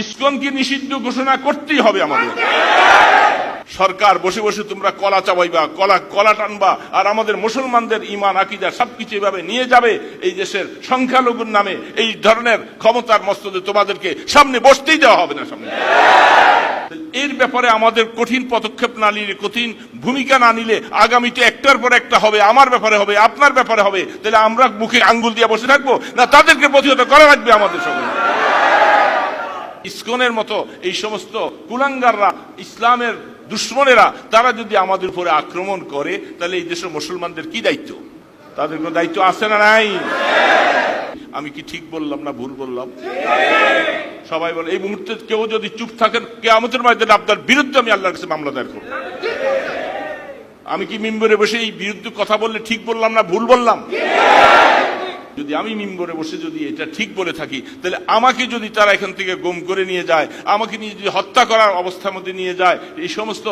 ইসকনকে নিষিদ্ধ ঘোষণা করতেই হবে আমাদের। সরকার বসে বসে তোমরা কলা চাবাইবা, কলা কলা টানবা, আর আমাদের মুসলমানদের ইমান আকিদা সবকিছু এভাবে নিয়ে যাবে এই দেশের সংখ্যালঘুর নামে। এই ধরনের ক্ষমতার মস্তদে তোমাদেরকে সামনে বসতেই দেওয়া হবে না সামনে। এর ব্যাপারে আমাদের কঠিন পদক্ষেপ না নিলে, কঠিন ভূমিকা না নিলে আগামীতে একটার পর একটা হবে, আমার ব্যাপারে হবে, আপনার ব্যাপারে হবে। তাহলে আমরা মুখে আঙ্গুল দিয়ে বসে থাকব? না তাদেরকে প্রতিহত করা লাগবে আমাদের সঙ্গে ইসকনের মতো এই সমস্ত কুলাঙ্গাররা, ইসলামের দুশ্মনেরা, তারা যদি আমাদের উপরে আক্রমণ করে, তাহলে এই দেশের মুসলমানদের কি দায়িত্ব? তাদের কোনো দায়িত্ব আছে না নাই? আমি কি ঠিক বললাম না ভুল বললাম? সবাই বলে, এই মুহূর্তে কেউ যদি চুপ থাকেন কে আমাদের ময়দানে আপনার বিরুদ্ধে আমি আল্লাহর কাছে মামলা দায়ের করব। আমি কি মিম্বরে বসে এই বিরুদ্ধে কথা বললে ঠিক বললাম না ভুল বললাম? যদি আমি মিম্বরে বসে যদি এটা ঠিক বলে থাকি, তাহলে আমাকে যদি তারা এখান থেকে গম করে নিয়ে যায়, আমাকে নিয়ে যদি হত্যা করার অবস্থার মধ্যে নিয়ে যায়, এই সমস্ত,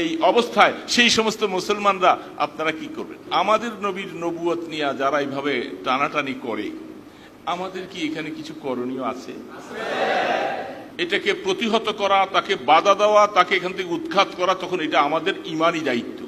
এই অবস্থায়, সেই সমস্ত মুসলমানরা আপনারা কি করবেন? আমাদের নবীর নবুয়ত নিয়ে যারা এইভাবে টানাটানি করে, আমাদের কি এখানে কিছু করণীয় আছে? এটাকে প্রতিহত করা, তাকে বাধা দেওয়া, তাকে এখান থেকে উৎখাত করা, তখন এটা আমাদের ইমানই দায়িত্ব।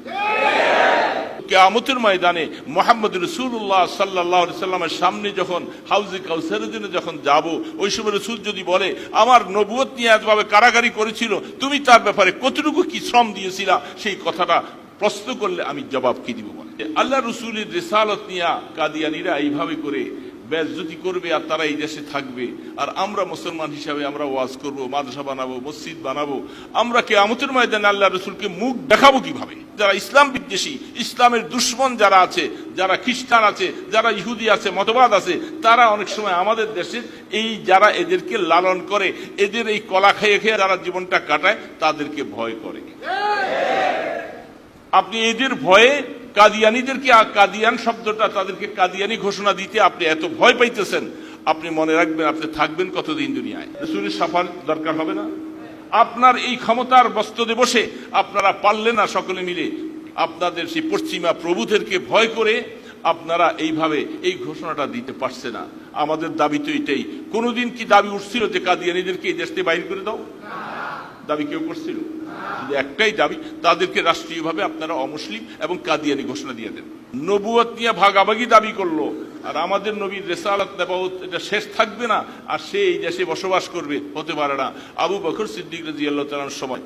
কেয়ামতের ময়দানে মোহাম্মদ রসুল্লাহ সাল্লাহ সাল্লামের সামনে যখন হাউজে কাউসারের জন্য যখন যাব, ওই সময় রসুল যদি বলে, আমার নবুয়ত নিয়ে এতভাবে কারাগারি করেছিল, তুমি তার ব্যাপারে কতটুকু কি শ্রম দিয়েছিলা? সেই কথাটা প্রশ্ন করলে আমি জবাব কি দিব? বলে আল্লাহ রসুলের রেসালত নিয়া কাদিয়ানিরা এইভাবে করে বেজ্জতি করবে আর তারা এই দেশে থাকবে। আর আমরা মুসলমান হিসাবে আমরা ওয়াজ করব, মাদ্রাসা বানাবো, মসজিদ বানাবো। আমরা কে আমতের ময়দানে আল্লাহ রসুলকে মুখ দেখাবো কীভাবে? যারা ইসলাম বিদ্বেষী, ইসলামের দুশ্মন যারা আছে, যারা খ্রিস্টান আছে, যারা ইহুদি আছে, মতবাদ আছে, তারা অনেক সময় আমাদের দেশের এই যারা এদেরকে লালন করে, এদের এই কলা খেয়ে খেয়ে যারা জীবনটা কাটায়, তাদেরকে ভয় করে। আপনি এদের ভয়ে কাদিয়ানিদেরকে কাদিয়ান শব্দটা তাদেরকে কাদিয়ানি ঘোষণা দিতে আপনি এত ভয় পাইতেছেন, আপনি মনে রাখবেন, আপনি থাকবেন কতদিন দুনিয়ায়? সাফার দরকার হবে না? আপনার এই ক্ষমতার বস্তদে বসে আপনারা পারলেন না সকলে মিলে। আপনাদের সেই পশ্চিমা প্রভুদেরকে ভয় করে আপনারা এইভাবে এই ঘোষণাটা দিতে পারছে না। আমাদের দাবি তো এটাই। কোনোদিন কি দাবি উঠছিল যে কাদিয়ানিদেরকে এই দেশ থেকে বাইর করে দাও? দাবি কেউ করছিল? শুধু একটাই দাবি, তাদেরকে রাষ্ট্রীয়ভাবে আপনারা অমুসলিম এবং কাদিয়ানি ঘোষণা দিয়ে দেন। নবুয়ত নিয়ে ভাগাভাগি দাবি করল। আর আমাদের নবীর রেসালত নেবাউত, এটা শেষ থাকবে না, আর সে এই দেশে বসবাস করবে, হতে পারে না। আবু বকর সিদ্দিক রাজি আল্লাহ সময়।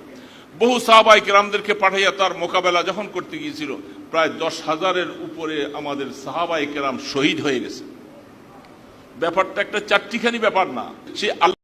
বহু সাহাবাই কেরামদেরকে পাঠাইয়া তার মোকাবেলা যখন করতে গিয়েছিল, প্রায় দশ হাজারের উপরে আমাদের সাহাবাই কেরাম শহীদ হয়ে গেছে। ব্যাপারটা একটা চারটিখানি ব্যাপার না। সে আল্লাহ